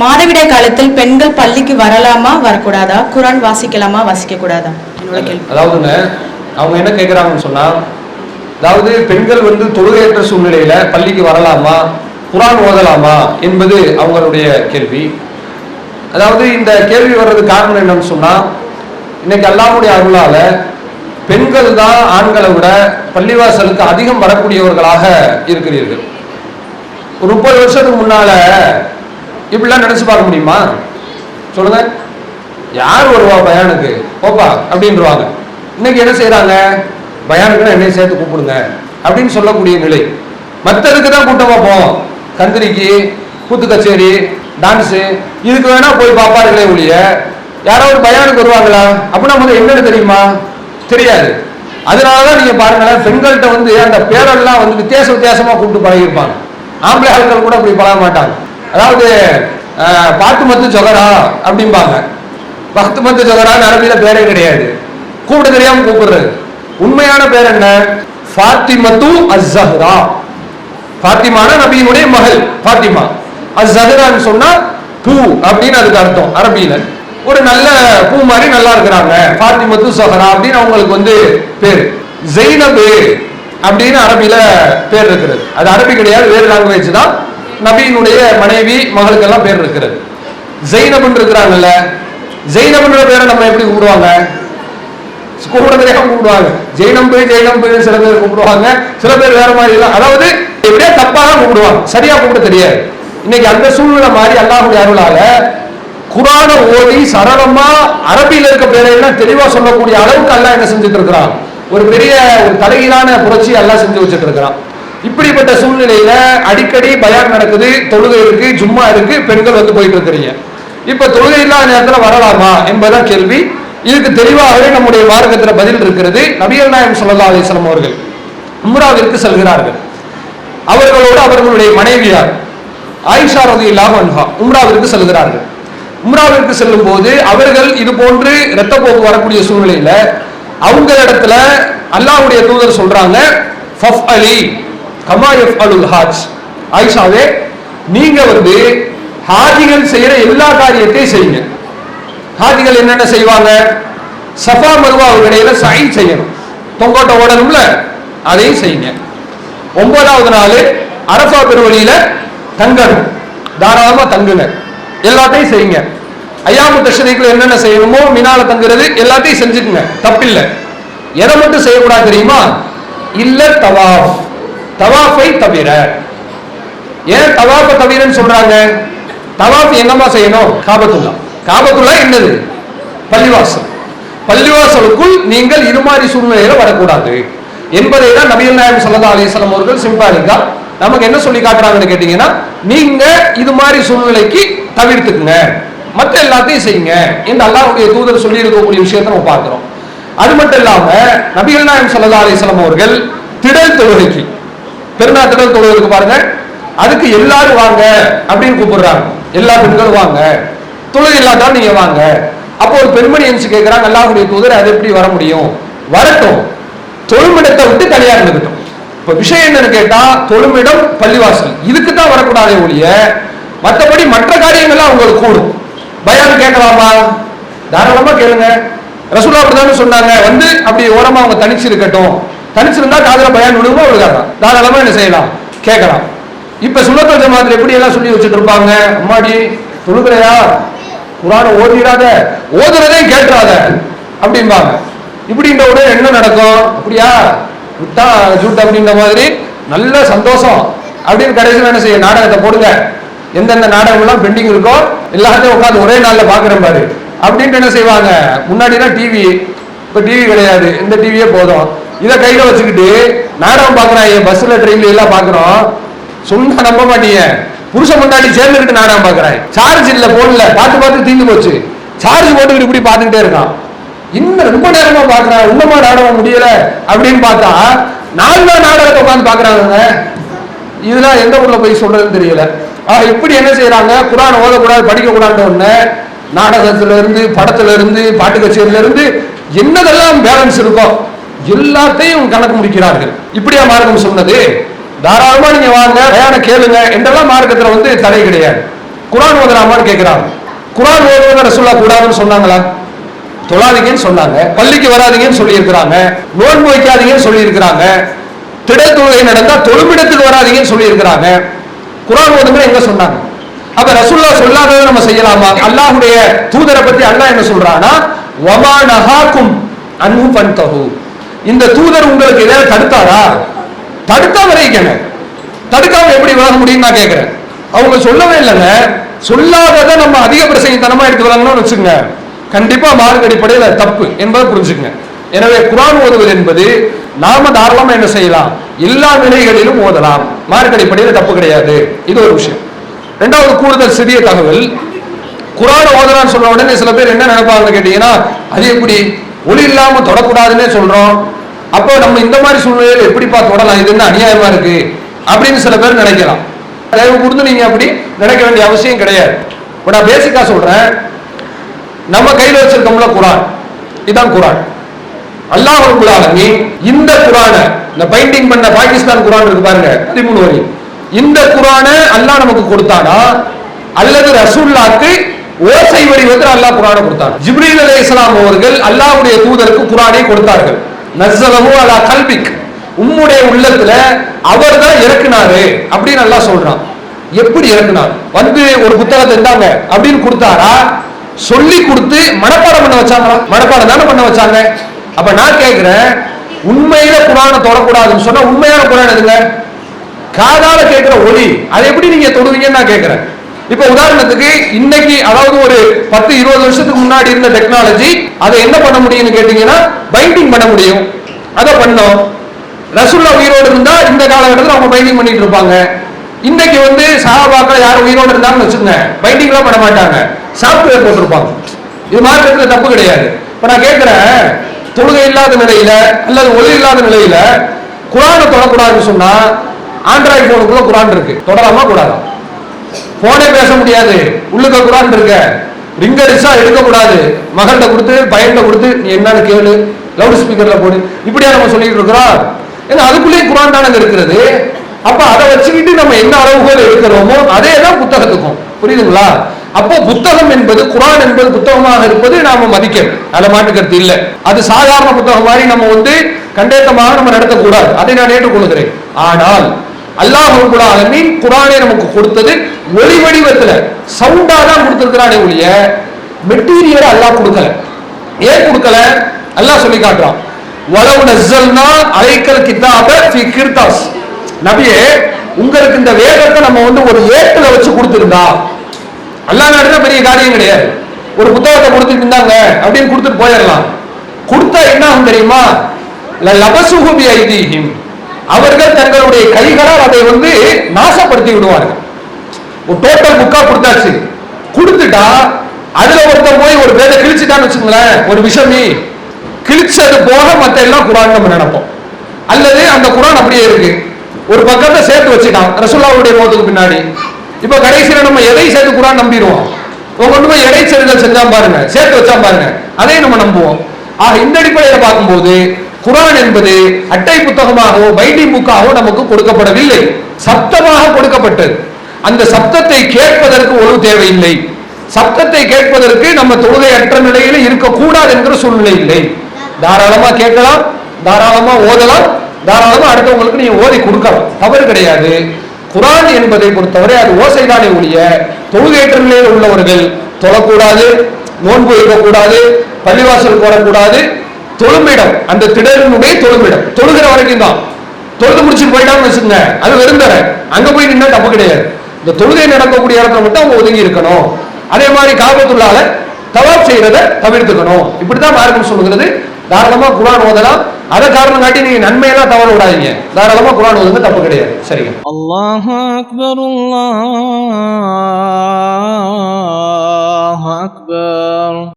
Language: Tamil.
மாதவிடாய் காலத்தில் பெண்கள் பள்ளிக்கு வரலாமா? வரக்கூடாதா? குரான் வாசிக்கலாமா? வாசிக்க கூடாதா அதாவதுங்க அவங்க என்ன கேட்குறாங்கன்னு சொன்னா அதாவது பெண்கள் வந்து தொழுகையற்ற சூழ்நிலையில பள்ளிக்கு வரலாமா? குரான் ஓதலாமா? என்பது அவங்களுடைய கேள்வி. அதாவது இந்த கேள்வி வர்றதுக்கு காரணம் என்னன்னு சொன்னா இன்னைக்கு அல்லாஹ்வுடைய அருளால பெண்கள் தான் ஆண்களை விட பள்ளிவாசலுக்கு அதிகம் வரக்கூடியவர்களாக இருக்கிறீர்கள். முப்பது வருஷத்துக்கு முன்னால இப்படிலாம் நினைச்சு பார்க்க முடியுமா? சொல்லுங்க. யார் வருவா பயானுக்கு? போப்பா அப்படின்றவாங்க. இன்னைக்கு என்ன செய்கிறாங்க பயானுக்குன்னு என்னை சேர்த்து கூப்பிடுங்க அப்படின்னு சொல்லக்கூடிய நிலை. மற்றதுக்கு தான் கூட்டமா போவோம் கந்திரிக்கு கூத்து கச்சேரி டான்ஸு இதுக்கு வேணா போய் பார்ப்பாருங்களே ஒழிய யாராவது பயானுக்கு வருவாங்களா? அப்படின்னா முதல்ல என்னன்னு தெரியுமா? தெரியாது. அதனாலதான் நீங்க பாருங்களேன் பெண்கள்கிட்ட வந்து அந்த பேரெல்லாம் வந்து வித்தியாச வித்தியாசமா கூப்பிட்டு பழகிருப்பாங்க ஆம்பளை ஆட்கள் கூட அப்படி பழக மாட்டாங்க. அதாவது பாத்து பாட்டு மத்து சொகரா அப்படிம்பாங்க. பத்து மத்து சொகரா அரபியில பேரே கிடையாது. கூப்பிட தெரியாம கூப்பிடுறது. உண்மையான பேர் என்ன? ஃபாத்திமத்து அஸ்ஸஹ்ரா ஃபாத்திமான நபியினுடைய மகள் ஃபாத்திமா. அஸ்ஸஹ்ரான்னு சொன்னா பூ அப்படின்னு அதுக்கு அர்த்தம் அரபியில. ஒரு நல்ல பூ மாதிரி நல்லா இருக்கிறாங்க. ஃபாத்திமத்து சஹரா அப்படின்னு அவங்களுக்கு வந்து பேர். ஜெய்னபு அப்படின்னு அரபியில பேர் இருக்கிறது. அது அரபி கிடையாது வேறு லாங்குவேஜ் தான். நபியினுடைய மனைவி மகளுக்கெல்லாம் பேர் இருக்கிறது. ஜெய்னபுன்னு இருக்கிறாங்கல்ல ஜெய்னபுன்ற பேரை நம்ம எப்படி கூப்பிடுவாங்க? கூப்பிட தெரியாம கூப்பிடுவாங்க. ஜெயினம்பு ஜெயினம்பு சில பேர் கூப்பிடுவாங்க. சில பேர் வேற மாதிரி எல்லாம். அதாவது எப்படியா தப்பாக கூப்பிடுவாங்க. சரியா கூப்பிட தெரியாது. இன்னைக்கு அந்த சூழ்நிலை மாதிரி அல்லாஹுடைய அருளால குரான ஓதி சரளமா அரபியில் இருக்க பேரையெல்லாம் தெளிவா சொல்லக்கூடிய அளவுக்கு அல்லாஹ் என்ன செஞ்சுட்டு இருக்கிறான்? ஒரு பெரிய ஒரு தலையிலான புரட்சி எல்லாம் செஞ்சு வச்சுட்டு இருக்கிறான். இப்படிப்பட்ட சூழ்நிலையில அடிக்கடி பயான் நடக்குது தொழுகை இருக்கு ஜும்மா இருக்கு பெண்கள் வந்து போயிட்டு இருக்கிறீங்க. இப்ப தொழுகை இல்லாத நேரத்தில் வரலாமா என்பதுதான் கேள்வி. இதுக்கு தெளிவாகவே நம்முடைய மார்க்கத்தில் பதில் இருக்கிறது. நபியல் நாயம் சொல்லா அலைஹி அவர்கள் உம்ராவிற்கு செல்கிறார்கள். அவர்களோடு அவர்களுடைய மனைவியார் ஆயிஷா ரலியல்லாஹு அன்ஹா உம்ராவிற்கு செல்கிறார்கள். உம்ராவிற்கு செல்லும் போது அவர்கள் இது போன்று இரத்த போக்கு வரக்கூடிய சூழ்நிலையில அவங்க இடத்துல அல்லாவுடைய தூதர் சொல்றாங்க ஃபஃப் அலி கமா எஃப் அலுல் ஹாஜ். ஆயிஷாவே நீங்க வந்து ஹாஜிகள் செய்யற எல்லா காரியத்தையும் செய்யுங்க. ஹாஜிகள் என்னென்ன செய்வாங்க? சஃபா மருவா இடையில சை செய்யணும். தொங்கோட்ட ஓடணும்ல? அதையும் செய்யுங்க. ஒன்பதாவது நாள் அரஃபா பெருவழியில தங்கணும். தாராளமா தங்குங்க. எல்லாத்தையும் செய்யுங்க. ஐயாமு தஷரீக்கில் என்னென்ன செய்யணுமோ மினால தங்குறது எல்லாத்தையும் செஞ்சுக்குங்க. தப்பில்லை. எதை மட்டும் செய்யக்கூடாது தெரியுமா? இல்ல தவாஃப். தவாஃபை தவிர. ஏன் தவாஃப தவிரன்னு சொல்றாங்க? தவாஃப் எங்கம்மா செய்யணும்? காபத்துல்லா. காபத்துல்லா என்னது? பள்ளிவாசல். பள்ளிவாசலுக்குள் நீங்கள் இது மாதிரி சூழ்நிலையில வரக்கூடாது. என்பதை தான் நபிகள் நாயம் சல்லா அலிஸ்லாம் அவர்கள் சிம்பாலிக்கா நமக்கு என்ன சொல்லி காட்டுறாங்கன்னு கேட்டீங்கன்னா நீங்க இது மாதிரி சூழ்நிலைக்கு தவிர்த்துக்குங்க. மற்ற எல்லாத்தையும் செய்யுங்க என்று அல்லாவுடைய தூதர் சொல்லி இருக்கக்கூடிய விஷயத்தை நம்ம பார்க்கிறோம். அது மட்டும் இல்லாம நபிகள் நாயம் சல்லா அலிஸ்லாம் அவர்கள் திடல் தொழுகைக்கு பெருநா திடல் பாருங்க. அதுக்கு எல்லாரும் வாங்க அப்படின்னு கூப்பிடுறாங்க. எல்லா பெண்களும் வாங்க. தொழுது இல்லாட்டாலும் நீங்க வாங்க. அப்போ ஒரு பெண்மணி எந்திச்சு கேட்கிறாங்க அல்லாஹுடைய தூதர் அது எப்படி வர முடியும்? வரட்டும். தொழுமிடத்தை விட்டு தனியா இருந்துக்கிட்டோம் இப்ப விஷயம் என்னன்னு கேட்டா தொழுமிடம் பள்ளிவாசல். இதுக்கு தான் வரக்கூடாதே ஒழிய மற்றபடி மற்ற காரியங்கள்லாம் அவங்களுக்கு கூடும். பயம் கேட்கலாமா? தாராளமா கேளுங்க. ரசூலா அப்படிதானே சொன்னாங்க. வந்து அப்படி ஓரமா அவங்க தனிச்சு இருக்கட்டும். தனிச்சிருந்தா காதல பயான் விடுவோம் அவளுக்கு தாராளமா என்ன செய்யலாம்? கேட்கலாம். இப்ப சுண்ணத்தல் ஜமாத்துல எப்படி எல்லாம் சொல்லி வச்சுட்டு இருப்பாங்க? அம்மாடி தொழுகிறையா? குரான ஓதிராத ஓதுறதே கேட்டுறாத அப்படிம்பாங்க. இப்படின்ற உடனே என்ன நடக்கும். அப்படியா? விட்டா ஜூட் அப்படின்ற மாதிரி நல்ல சந்தோஷம். அப்படின்னு கடைசியில் என்ன செய்ய? நாடகத்தை போடுங்க. எந்தெந்த நாடகம்லாம் பெண்டிங் இருக்கோ எல்லாத்தையும் உட்காந்து ஒரே நாளில் பாக்குறேன் பாரு. அப்படின்ட்டு என்ன செய்வாங்க? முன்னாடினா டிவி இப்ப டிவி கிடையாது. இந்த டிவியே போதும். இதை கையில வச்சுக்கிட்டு நாடகம் பாக்குறாங்க பஸ்ல ட்ரெயின்ல எல்லாம் பாக்குறோம் சொன்னா நம்ப மாட்டீங்க. புருஷன் முன்னாடி சேர்ந்துக்கிட்டு நாடகம் பாக்குறாங்க சார்ஜ் இல்ல போன்ல பார்த்து பார்த்து தீந்து போச்சு. சார்ஜ் போட்டுக்கிட்டு இப்படி பார்த்துக்கிட்டே இருக்கான். இன்னும் ரொம்ப நேரமா பாக்குறான் இன்னமா நாடகம் முடியல அப்படின்னு பார்த்தா நாலு நாள் நாடகத்தை உட்காந்து பாக்குறாங்க இதெல்லாம் எந்த ஊர்ல போய் சொல்றதுன்னு தெரியல. ஆஹ் இப்படி என்ன செய்யறாங்க குரான் ஓதக்கூடாது படிக்க கூடாது ஒண்ணு நாடகத்துல இருந்து படத்துல இருந்து பாட்டு கச்சேரியில இருந்து என்னதெல்லாம் பேலன்ஸ் இருக்கோ எல்லாத்தையும் கணக்கு முடிக்கிறார்கள். இப்படியா மார்க்கம் சொன்னது? தாராளமா நீங்க வாங்க பயான கேளுங்க என்றெல்லாம் மார்க்கத்துல வந்து தடை கிடையாது. குரான் ஓதலாமான்னு கேட்கிறாங்க குரான் ஓதுவதை ரசூல்லா கூடாதுன்னு சொன்னாங்களா? தொழாதீங்கன்னு சொன்னாங்க. பள்ளிக்கு வராதீங்கன்னு சொல்லியிருக்கிறாங்க. நோன்பு வைக்காதீங்கன்னு சொல்லியிருக்கிறாங்க. திடல் தொழுகை நடந்தா தொழுமிடத்துக்கு வராதீங்கன்னு சொல்லியிருக்கிறாங்க. குரான் ஓதுங்க எங்க சொன்னாங்க? அப்ப ரசுல்லா சொல்லாததை நம்ம செய்யலாமா? அல்லாஹுடைய தூதரை பத்தி அல்லாஹ் என்ன சொல்றானா வமா நஹாக்கும் அன்பு பண்தகு இந்த தூதர் உங்களுக்கு ஏதாவது தடுத்தாரா? தடுத்தா வரைக்கணும் தடுக்காம எப்படி விலக முடியும் நான் கேட்கிறேன் அவங்க சொல்லவே இல்லைங்க. சொல்லாததை நம்ம அதிக பிரசங்கத்தனமா எடுத்து வராங்கன்னு வச்சுங்க கண்டிப்பா மார்க் அடிப்படையில் தப்பு என்பதை புரிஞ்சுக்கங்க. எனவே குரான் ஓதுவது என்பது நாம தாராளமா என்ன செய்யலாம்? எல்லா நிலைகளிலும் ஓதலாம். மார்க் அடிப்படையில் தப்பு கிடையாது. இது ஒரு விஷயம். ரெண்டாவது கூடுதல் சிறிய தகவல். குரான் ஓதலான்னு சொன்ன உடனே சில பேர் என்ன நினைப்பாங்கன்னு கேட்டீங்கன்னா அது எப்படி? ஒளி இல்லாமல் தொடக்கூடாதுன்னே சொல்றோம். அப்போ நம்ம இந்த மாதிரி சூழ்நிலையில் எப்படிப்பா தொடலாம்? இது என்ன அநியாயமா இருக்கு? அப்படின்னு சில பேர் நினைக்கலாம். தயவு கொடுத்து நீங்க அப்படி நினைக்க வேண்டிய அவசியம் கிடையாது. இப்போ நான் பேசிக்கா சொல்றேன். நம்ம கையில் வச்சிருக்கோம்ல குரான். இதுதான் குரான். அல்லாஹ் ரப்பல் இந்த குரானை இந்த பைண்டிங் பண்ண பாகிஸ்தான் குரான் இருக்கு பாருங்க பதிமூணு வரி. இந்த குரானை அல்லாஹ் நமக்கு கொடுத்தானா? அல்லது ரசூல்லாக்கு ஓசை வடிவத்தில் அல்லாஹ் குரானை கொடுத்தான் ஜிப்ரீல் இஸ்லாம் அவர்கள் அல்லாஹ்வுடைய தூதருக்கு குரானை கொடுத்தார்கள். நஸ்ஸலஹு அலா கல்பிக். உம்முடைய உள்ளத்துல அவர் தான் இறக்குனாரு அப்படின்னு நல்லா சொல்றான். எப்படி இறக்குனார்? வந்து ஒரு புத்தகத்தை இருந்தாங்க அப்படின்னு கொடுத்தாரா? சொல்லி கொடுத்து மனப்பாடம் பண்ண வச்சாங்களா? மனப்பாடம் தானே பண்ண வச்சாங்க? அப்ப நான் கேட்கிறேன் உண்மையில குரானை தொடக்கூடாதுன்னு சொன்னா உண்மையான குரான் எதுங்க? காதால கேட்கிற ஒளி. அதை எப்படி நீங்க தொடுவீங்கன்னு நான் கேட்கிறேன் இப்ப உதாரணத்துக்கு இன்னைக்கு அதாவது ஒரு பத்து இருபது வருஷத்துக்கு முன்னாடி இருந்த டெக்னாலஜி அதை என்ன பண்ண முடியும்னு கேட்டீங்கன்னா பைண்டிங் பண்ண முடியும். அதை பண்ணோம். ரசுல்லா உயிரோடு இருந்தா இந்த காலகட்டத்தில் அவங்க பைண்டிங் பண்ணிட்டு இருப்பாங்க. இன்னைக்கு வந்து சஹாபாக்கள் யாரும் உயிரோடு இருந்தாங்கன்னு வச்சுக்கோங்க பைண்டிங்லாம் பண்ண மாட்டாங்க. சாஃப்ட்வேர் போட்டிருப்பாங்க. இது மாற்றத்தில் தப்பு கிடையாது. இப்ப நான் கேட்கிறேன் தொழுகை இல்லாத நிலையில அல்லது ஒளி இல்லாத நிலையில குரானை தொடக்கூடாதுன்னு சொன்னா ஆண்ட்ராய்டு போனுக்குள்ள குரான் இருக்கு. தொடராமா கூடாதான் போனே பேச முடியாது. உள்ளுக்க குரான் இருக்க. ரிங்க ரிசா எடுக்க கூடாது மகள்கிட்ட கொடுத்து பையன்கிட்ட கொடுத்து நீ என்னன்னு கேளு. லவுட் ஸ்பீக்கர்ல போடு. இப்படியா நம்ம சொல்லிட்டு இருக்கிறோம். ஏன்னா அதுக்குள்ளேயே குரான் தானங்க இருக்கிறது அப்ப அதை வச்சுக்கிட்டு நம்ம என்ன அளவுகோல் எடுக்கிறோமோ அதே தான் புத்தகத்துக்கும். புரியுதுங்களா? அப்போ புத்தகம் என்பது குரான் என்பது புத்தகமாக இருப்பது நாம மதிக்கணும். அதில் மாட்டுக்கிறது இல்லை. அது சாதாரண புத்தகம் மாதிரி நம்ம வந்து கண்டேத்தமாக நம்ம நடத்தக்கூடாது. அதை நான் ஏற்றுக்கொள்கிறேன். ஆனால் அல்லாஹ் ஆலமீன் குரானை நமக்கு கொடுத்தது ஒளி வடிவத்துல. சவுண்டா தான் கொடுத்திருக்கிறானே ஒழிய மெட்டீரியல் அல்லாஹ் கொடுக்கல. ஏன் கொடுக்கல? அல்லாஹ் சொல்லி காட்டுறான். வலவு நஸ்ஸல்னா அலைக்கல் கிதாப ஃபி கிர்தாஸ். நபியே உங்களுக்கு இந்த வேதத்தை நம்ம வந்து ஒரு ஏட்டுல வச்சு கொடுத்திருந்தா அல்லாஹ் நடந்த பெரிய காரியம் கிடையாது. ஒரு புத்தகத்தை கொடுத்துட்டு இருந்தாங்க அப்படின்னு கொடுத்துட்டு போயிடலாம். கொடுத்தா என்ன ஆகும் தெரியுமா? லபசுகுபி ஐதீஹிம். அவர்கள் தங்களுடைய கைகளால் அதை வந்து நாசப்படுத்தி விடுவார்கள். ஒரு டோட்டல் புக்கா கொடுத்தாச்சு. கொடுத்துட்டா அதுல ஒருத்தர் போய் ஒரு பேரை கிழிச்சுட்டான்னு வச்சுங்களேன் ஒரு விஷமி கிழிச்சது போக மத்த எல்லாம் குரான் நம்ம நினைப்போம். அல்லது அந்த குரான் அப்படியே இருக்கு. ஒரு பக்கத்தை சேர்த்து வச்சுட்டான் ரசுல்லாவுடைய மோதுக்கு பின்னாடி. இப்ப கடைசியில நம்ம எதை சேர்த்து குரான் நம்பிடுவோம்? இவன் கொண்டு போய் இடைச்செருதல் செஞ்சா பாருங்க சேர்த்து வச்சா பாருங்க. அதையும் நம்ம நம்புவோம். ஆக இந்த அடிப்படையில பார்க்கும்போது குரான் என்பது அட்டை புத்தகமாகவோ பைண்டிங் புக்காகவோ நமக்கு கொடுக்கப்படவில்லை. சப்தமாக கொடுக்கப்பட்டது. அந்த சப்தத்தை கேட்பதற்கு ஒழுங்கு தேவையில்லை. சப்தத்தை கேட்பதற்கு நம்ம தொழுகையற்ற நிலையில இருக்கக்கூடாது என்கிற சூழ்நிலை இல்லை. தாராளமா கேட்கலாம் தாராளமா ஓதலாம் தாராளமா அடுத்தவங்களுக்கு நீங்க ஓதி கொடுக்கலாம். தவறு கிடையாது. குரான் என்பதை பொறுத்தவரை அது ஓசைதானே ஒழிய தொழுகையற்ற நிலையில் உள்ளவர்கள் தொழக்கூடாது நோன்பு இருக்கக்கூடாது பள்ளிவாசல் போடக்கூடாது தொழுமிடம் அந்த திடலினுடைய தொழுமிடம் தொழுகிற வரைக்கும் தான் தொழுது முடிச்சு போயிட்டான்னு வச்சுங்க அது வெறுந்தர அங்க போய் நின்னா தப்பு கிடையாது இந்த தொழுகை நடக்கக்கூடிய இடத்த மட்டும் அவங்க ஒதுங்கி இருக்கணும் அதே மாதிரி காபத்துள்ளால தவாப் செய்யறத தவிர்த்துக்கணும் இப்படிதான் மார்க்கம் சொல்லுகிறது தாராளமா குரான் ஓதலாம் அதை காரணம் காட்டி நீங்க நன்மையெல்லாம் தவற விடாதீங்க தாராளமா குரான் ஓதுங்க தப்பு கிடையாது சரிங்க அல்லாஹ் அக்பர் அல்லாஹ் அக்பர்